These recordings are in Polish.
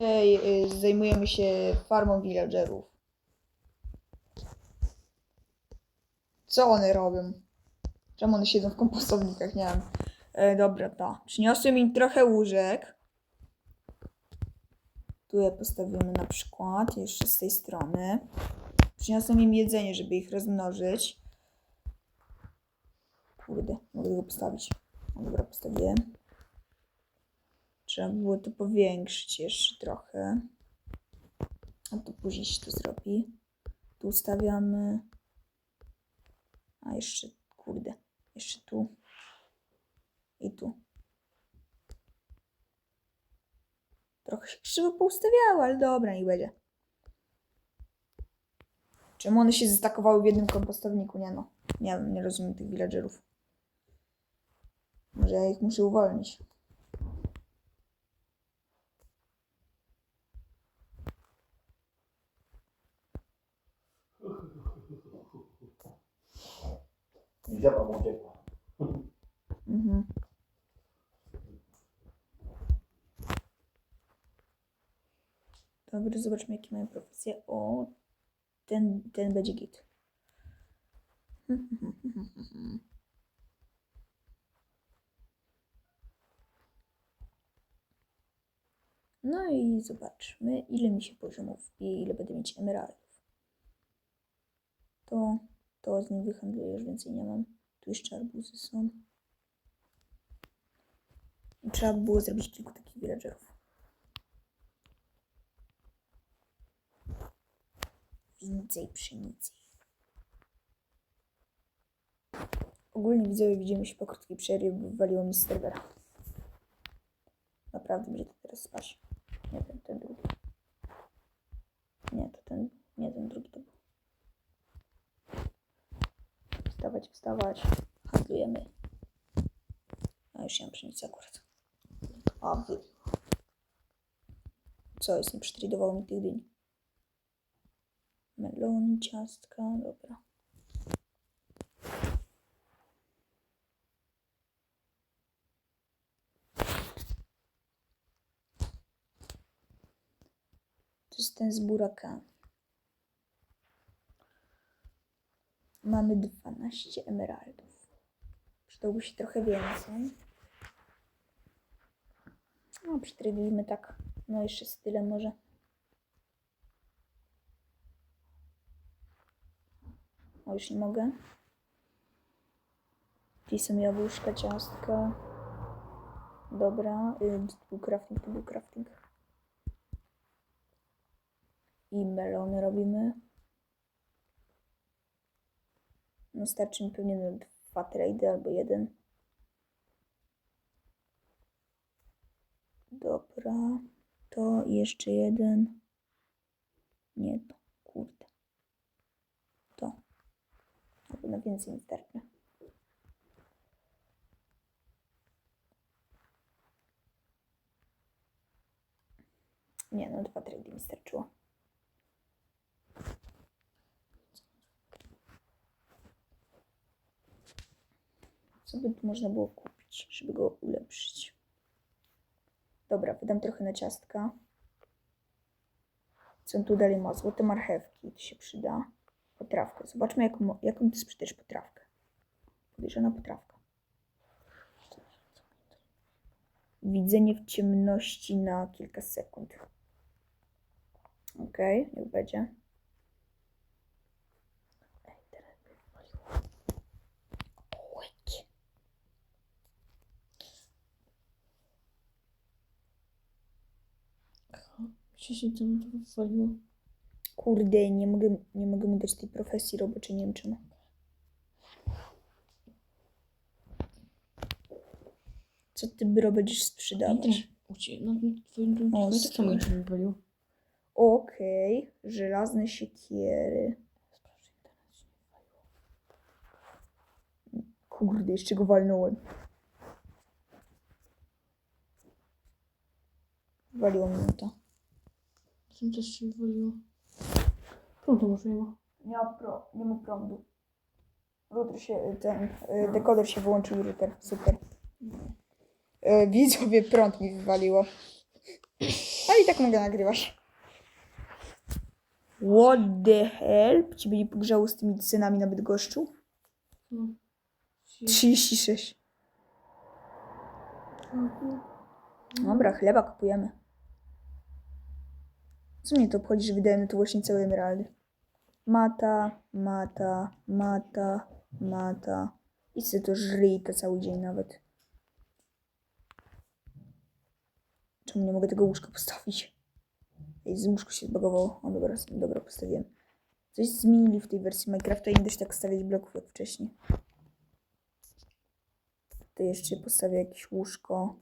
Ej, y, zajmujemy się farmą villagerów. Co one robią? Czemu one siedzą w kompostownikach? Nie wiem. E, dobra, ta. Przyniosłem im trochę łóżek. Tu je postawimy na przykład, jeszcze z tej strony. Przyniosłem im jedzenie, żeby ich rozmnożyć. Kurde, mogę go postawić. Dobra, postawiłem. Trzeba było to powiększyć jeszcze trochę. A to później się to zrobi. Tu stawiamy. A jeszcze, kurde, jeszcze tu. I tu. Trochę się krzywo poustawiały, ale dobra, niech będzie. Czemu one się zestakowały w jednym kompostowniku? Nie no. Nie nie rozumiem tych villagerów. Może ja ich muszę uwolnić. Zioła mu uciekła. Mhm. Dobra, zobaczmy jakie mają profesje. O, ten, ten będzie git. No i zobaczmy, ile mi się poziomów wbije, ile będę mieć emeraldów. To, to z nim wyhandluję, już więcej nie mam. Tu jeszcze arbuzy są. Trzeba by było zrobić kilku takich villagerów. Więcej pszenicy. Ogólnie widzowie widzimy się po krótkiej przerwie, bo wywaliło mi z serwera. Naprawdę będzie to teraz spać. Nie ten, ten drugi. Nie, to ten, nie ten drugi to był. Wstawać, wstawać. Handlujemy. A już nie mam pszenicy akurat. A. Co jest? Nie przytradowało mi tych dyń. Melony, ciastka, dobra. To jest ten z buraka. Mamy 12 emeraldów. Przydałby się trochę więcej. No, przytrydujmy tak. No, jeszcze z tyle może. O, już nie mogę. Są jabłuszka, ciastka. Dobra, y, to był crafting, był crafting. I melony robimy. No starczy mi pewnie na dwa trade albo jeden. Dobra, to jeszcze jeden. Nie to, kurde. To. Na więcej mi. Nie, no dwa trady mi starczyło. Co by tu można było kupić, żeby go ulepszyć? Dobra, wydam trochę na ciastka. Co tu dalej ma? Złote marchewki, to się przyda. Potrawkę. Zobaczmy, jaką, jaką ty sprzedajesz potrawkę. Podejrzana potrawka. Widzenie w ciemności na kilka sekund. Okej, niech będzie. Się się to wywaliło. Kurde, nie mogę, nie mogę mu dać tej profesji roboczej, nie wiem czemu. Co ty bro będziesz sprzedawać? ucie... No, twoim tym O, o, tak samo się wywaliło. Okej, żelazne siekiery. Nie. Kurde, jeszcze go walnąłem. Waliło mi to. Tym też się wywaliło. Prądu może nie ma. Nie ma, pro, nie ma prądu. Router się, ten y, dekoder się wyłączył, router, super. Y, Widzowie, prąd mi wywaliło. Ale i tak mogę nagrywać. What the hell? Ciebie nie pogrzało z tymi cenami na Bydgoszczu? No. 36. Dobra, chleba kupujemy. Co mnie to obchodzi, że wydajemy tu właśnie całe emeraldy? Mata, mata, mata, mata. I sobie to żryj to cały dzień nawet. Czemu nie mogę tego łóżka postawić? Ej, z łóżko się zbagowało. O, dobra, dobra, postawiłem. Coś zmienili w tej wersji Minecrafta i nie da się tak stawiać bloków jak wcześniej. Tutaj jeszcze postawię jakieś łóżko.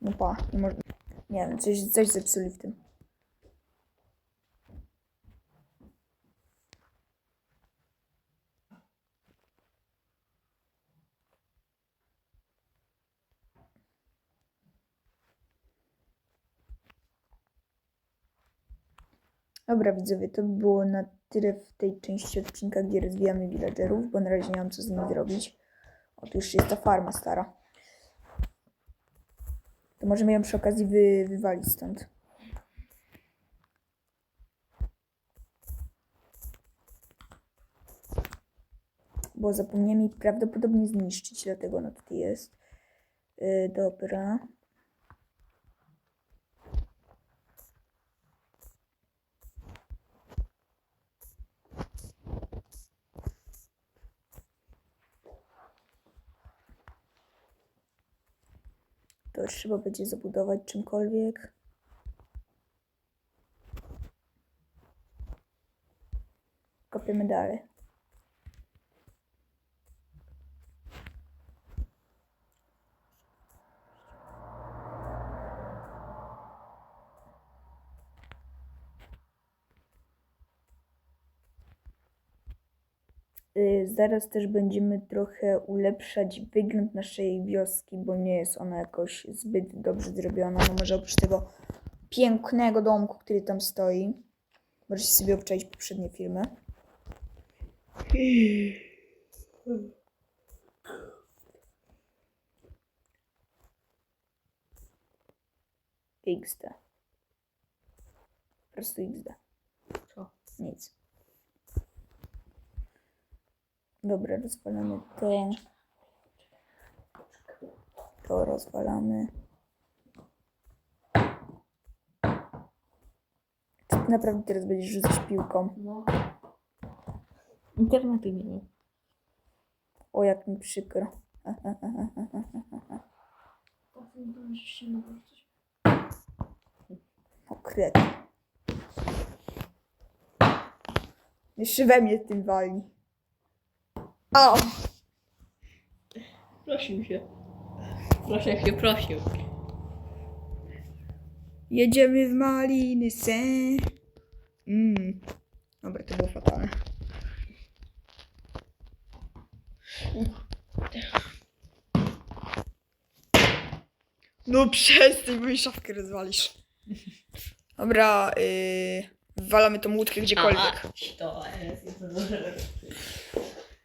No pa, nie. Nie wiem, coś, coś zepsuli w tym. Dobra widzowie, to by było na tyle w tej części odcinka, gdzie rozwijamy villagerów, bo na razie nie mam co z nimi zrobić. O, tu już jest ta farma stara. To możemy ją przy okazji wy, wywalić stąd. Bo zapomniałem jej prawdopodobnie zniszczyć, dlatego ona tutaj jest. Yy, dobra. To trzeba będzie zabudować czymkolwiek. Kopiemy dalej. Y, Zaraz też będziemy trochę ulepszać wygląd naszej wioski, bo nie jest ona jakoś zbyt dobrze zrobiona. No może oprócz tego pięknego domku, który tam stoi. Możecie sobie obczaić poprzednie filmy. XD. Po prostu XD. Co? Nic. Dobra, rozwalamy to. To rozwalamy. Czy ty naprawdę teraz będziesz rzucać piłką? No. Internetu nie. O, jak mi przykro. O, kret. Jeszcze we mnie tym wali. O! Prosił się. Proszę się prosił. Jedziemy w maliny se. Mm. Dobra, to było fatalne. No przestań, mi szafkę rozwalisz. Dobra, yy, walamy tą łódkę gdziekolwiek. To jest.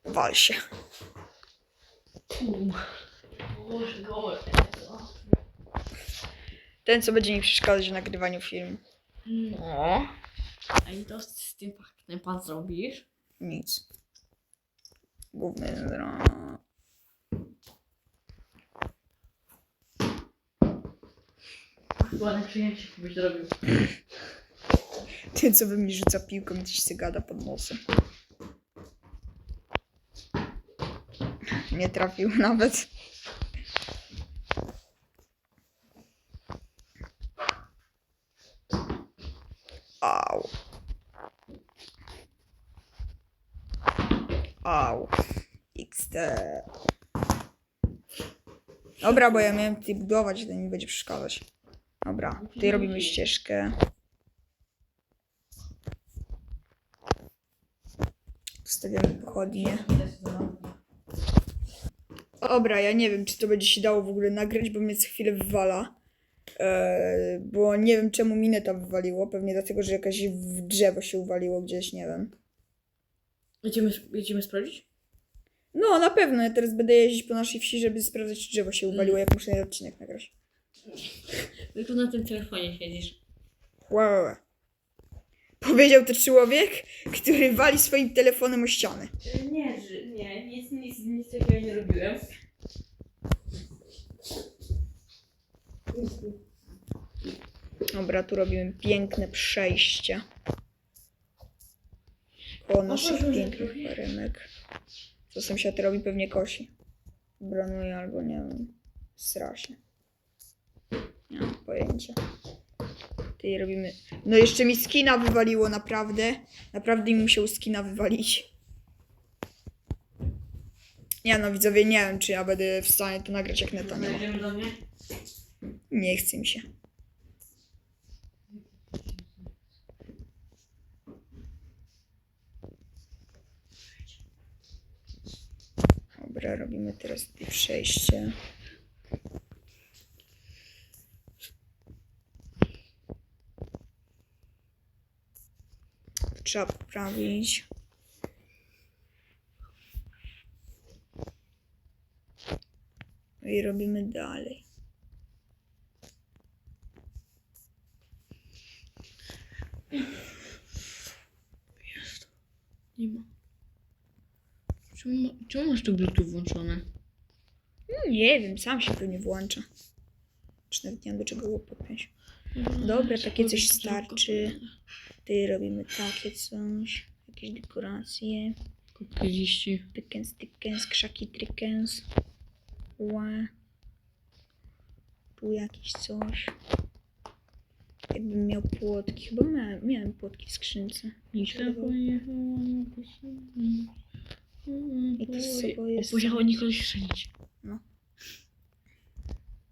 Wal się. Ten, co będzie mi przeszkadzać w nagrywaniu filmu. No. A i to z tym faktem pan zrobisz? Nic. Główny zra. Ładne przyjęcie byś zrobił. Ten, co we mnie rzuca piłką coś się gada pod nosem. Nie trafił nawet. Au. Au. XD. Dobra, bo ja miałem tutaj budować, to nie będzie przeszkadzać. Dobra, tutaj robimy ścieżkę. Stawiamy pochodnie. Dobra, ja nie wiem, czy to będzie się dało w ogóle nagrać, bo mnie co chwilę wywala. Eee, bo nie wiem, czemu mineta wywaliło. Pewnie dlatego, że jakaś w drzewo się uwaliło gdzieś, nie wiem. Jedziemy, jedziemy sprawdzić? No, na pewno. Ja teraz będę jeździć po naszej wsi, żeby sprawdzać, czy drzewo się uwaliło, jak muszę odcinek nagrać. Tylko na tym telefonie siedzisz. Wow. Powiedział to człowiek, który wali swoim telefonem o ścianę. Nie, że nie, nic, nic, nic takiego nie robiłem. Dobra, tu robimy piękne przejście. Po naszych proszę, pięknych proszę. baremek. Co sąsiad robi pewnie kosi. Bronuje albo nie wiem. Strasznie. Nie mam pojęcia. Tutaj robimy. No jeszcze mi skina wywaliło naprawdę. Naprawdę mi musiał skina wywalić. Ja no widzowie nie wiem czy ja będę w stanie to nagrać jak neta nie ma. Idziemy do mnie? Nie chce mi się. Dobra, robimy teraz przejście. To Trzeba poprawić. No I robimy dalej. Nie ma. Czemu, ma- czemu masz tu Bluetooth włączone? Mm, Nie wiem, sam się pewnie włącza. Czy nawet nie wiem do czego go podpiąć. Dobra, takie coś starczy. Tutaj robimy takie coś. Jakieś dekoracje. Kubki liści. Tykens, krzaki, trykens. Ła. Tu jakieś coś. Jakbym miał płotki. Chyba miałem, miałem płotki w skrzynce. Na I to z sobą jest- Pojechała Nikola się strzelić.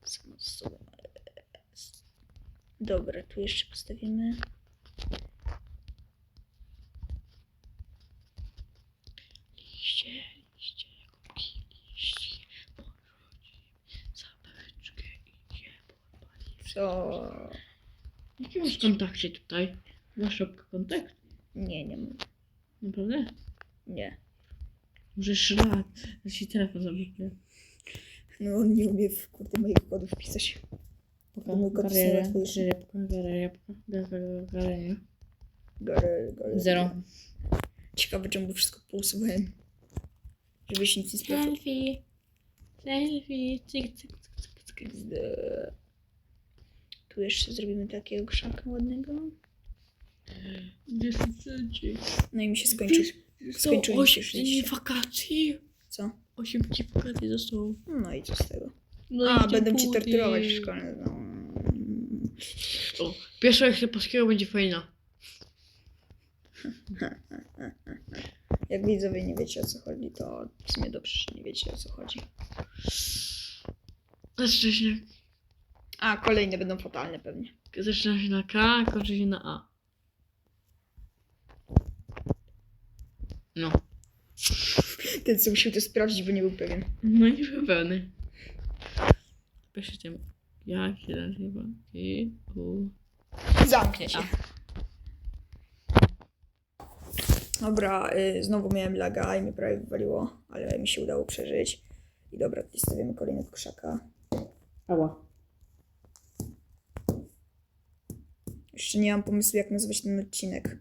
Samo z sobą. Dobra, tu jeszcze postawimy. Liście, liście, kubki liści. Porodzi zabaweczkę idzie podpalić. Co? Jakie masz kontakcie tutaj? Masz szopkę kontakt? Nie, nie mam. Naprawdę? Nie. Może lat, że ci telefon zablokuje. No on nie umie w kurde moich kodów pisać. Najłatwiejszy. rybka, rybka, karierę. Gary, gary. Zero. Ciekawe czemu wszystko pousuwałem. Żebyś nic nie sprawdził. Selfie, selfie, cyk, cyk, cyk, cyk, cyk. Tu jeszcze zrobimy takiego krzaka ładnego. No i mi się skończył. Skończyły mi się już dni liście. wakacji. Co? Osiem dni wakacji zostało. No i co z tego? No A, i będą ci pudy. torturować w szkole. No. O, pierwsza lekcja polskiego będzie fajna. Jak widzowie nie wiecie o co chodzi, to w sumie dobrze, że nie wiecie o co chodzi. Zaczyna się A, kolejne będą fatalne pewnie. zaczyna się na K, kończy się na A. No. Ten co musiał to sprawdzić, bo nie był pewien. No nie byłem pewny. Piszę tym. Jak się nazywa? I, U. Zamknie się. Dobra, y, znowu miałem laga i mnie prawie wywaliło, ale mi się udało przeżyć. I dobra, tutaj stawiamy kolejnego krzaka. Ała. Jeszcze nie mam pomysłu, jak nazwać ten odcinek.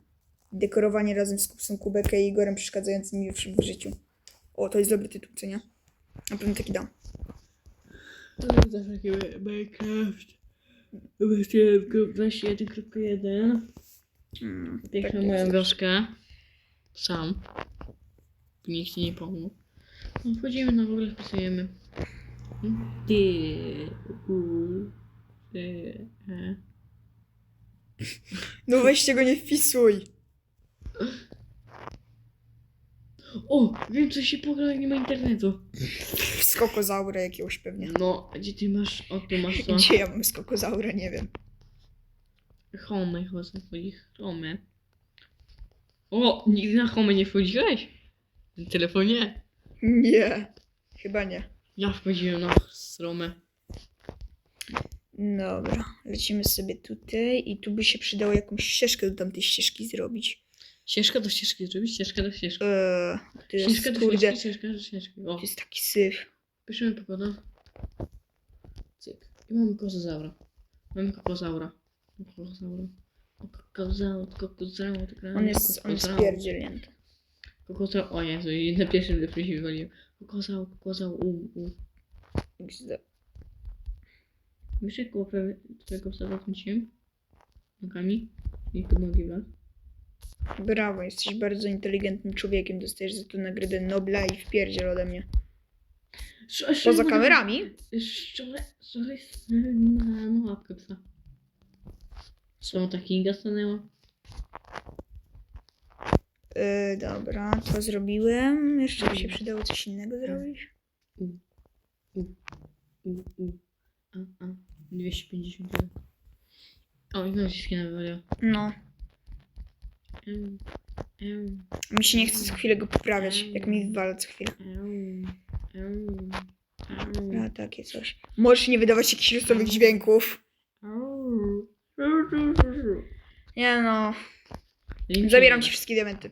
Dekorowanie razem z Kupsem Kubekę i Igorem przeszkadzającym mi w, w życiu. O, to jest dobry tytuł, co nie? Na pewno taki dam. Taki Minecraft. Właściwie 21.1. Hmm, Piękną takie moją wioskę. Sam. Nikt ci nie pomógł. No, wchodzimy na w ogóle wpisujemy. Ty. U. Ty. E. No weźcie go nie wpisuj! O! Wiem co się pogra jak nie ma internetu. Skokozaura jakiegoś pewnie. No, a gdzie ty masz? O, tu masz to. Gdzie ja mam skokozaura, nie wiem. Home chyba sobie wchodzi. Home. O! Nigdy na home nie wchodziłeś? Na telefonie? Nie, chyba nie. Ja wchodziłem na stronę. Dobra, lecimy sobie tutaj i tu by się przydało jakąś ścieżkę do tamtej ścieżki zrobić. Ścieżka do ścieżki zrobić, ścieżkę do ścieżki. Eee, to jest, Ścieżka do kurde, ścieżki, ścieżka do ścieżki. O, to jest taki syf. piszemy pogoda. Cyk. I mamy kozozaura. Mamy kokozaura. Kokozaura. O, Kokozaur, kokozaur, On jest, on jest pierdzielnięty. Kokozaur, o Jezu, i na pierwszym lepiej się wywaliłem. Kokozaur, kokozaur, u, u. XD. Wiesz jak twojego psa zakręciłem? Nogami? I pod nogi wlazł? Brawo, jesteś bardzo inteligentnym człowiekiem. Dostajesz za to nagrodę Nobla i wpierdziel ode mnie. Poza kamerami? Sorry, na, łapkę psa. Co, ta Kinga stanęła? Yy, dobra, to zrobiłem. Jeszcze by się przydało coś innego zrobić. U, u. A, a. 251. O, i znowu się wywaliła. No, mi się nie chce co chwilę go poprawiać, jak mi wywala co chwilę. eł, eł. No, takie coś. Możesz nie wydawać jakichś losowych dźwięków. Nie no, zabieram ci wszystkie diamenty.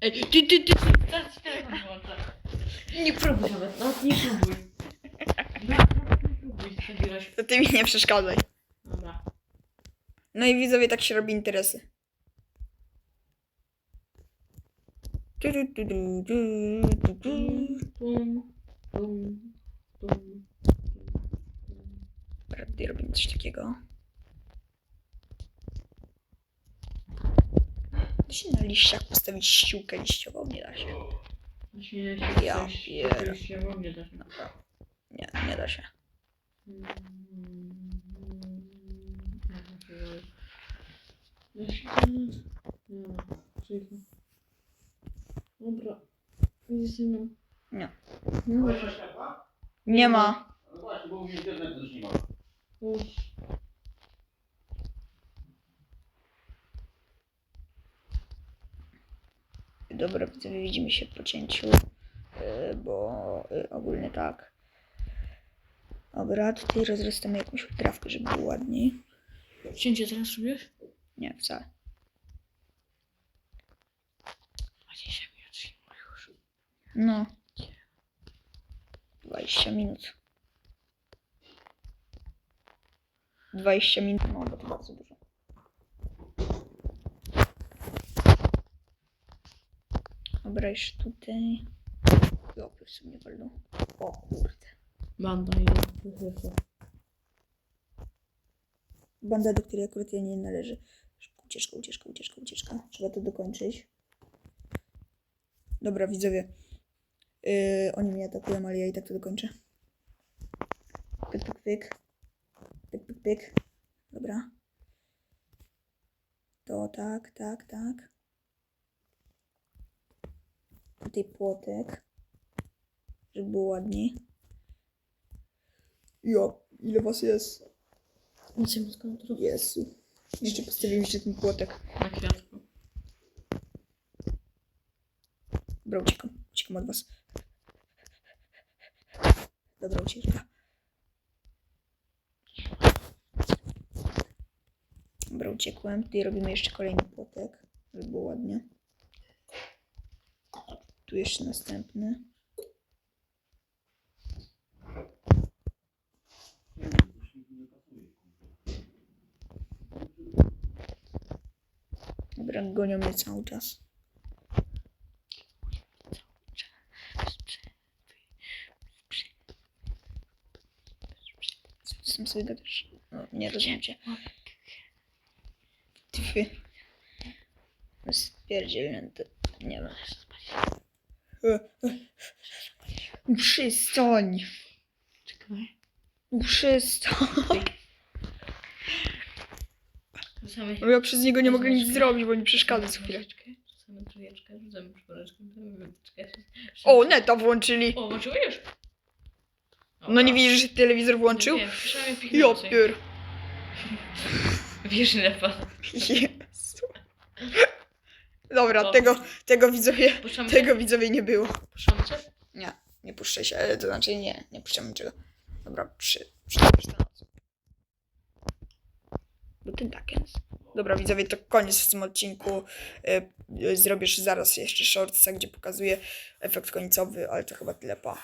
Ej, ty, ty, ty, ty, teraz ci telefon. Nie próbuj nawet, nawet nie próbuj. Nawet nie próbuj zabierać. To ty mi nie przeszkadzaj. Dobra. No i widzowie, tak się robi interesy. Tu, tu. Tum, tum, tum. Dobra, tutaj robimy coś takiego. Da się na liściach postawić liściową? Nie da się. Ja się w ogóle da się. Nie, nie da się. Dobra. Jedziemy. Nie. No, światła? Nie ma. No właśnie, bo u mnie internetu też nie ma. Dobra, widzowie, widzimy się po cięciu, yy, bo yy, ogólnie tak. Dobra, tutaj rozrastamy jakąś trawkę, żeby było ładniej. Cięcie teraz robisz? Nie, wcale. 20 minut się już. No. 20 minut. 20 minut, no bo to bardzo dużo. Dobra, jeszcze tutaj. O, plus mnie walną. O kurde. Banda i Banda, do której akurat ja nie należy. Ucieczka, ucieczka, ucieczka, ucieczka. Trzeba to dokończyć. Dobra, widzowie. Yy, oni mnie atakują, ale ja i tak to dokończę. Pyk, pyk, pyk. Pyk, pyk, pyk. Dobra. To tak, tak, tak. Tutaj płotek. Żeby było ładniej. Jo, ile was jest? Nic nie skontroluję. Jezu. Jeszcze postawimy jeszcze ten płotek. Na kwiatku. Dobra, uciekam. Uciekam od was. Dobra, ucieczka. Dobra, uciekłem. Tutaj robimy jeszcze kolejny płotek, żeby było ładnie. Tu jeszcze następny. Dobra, gonią mnie cały czas. Sobie gadasz? No, nie rozumiem cię. Ty. Spierdzielnięty. Nie wiem. Przystań. Czekaj. No ja przez niego nie mogę nic zrobić, bo mi przeszkadza co chwilę. Rzucamy trójeczkę, rzucamy czwóreczkę, rzucamy wytyczkę. O, neta włączyli. O, włączyłeś? No nie widzisz, że telewizor włączył? Nie, Ja pieniądze. pier... Wiesz, ile pada. Jezu. Dobra, O. tego, tego widzowie, Puszczamy tego widzowie nie było. Puszczamy cię? Nie, nie puszczę się, e, to znaczy nie, nie puszczam niczego. Dobra, przy, przy, przy. Guten Tag, Jens. Dobra, widzowie, to koniec w tym odcinku. Y, y, Zrobisz zaraz jeszcze shortsa, gdzie pokazuję efekt końcowy, ale to chyba tyle, pa.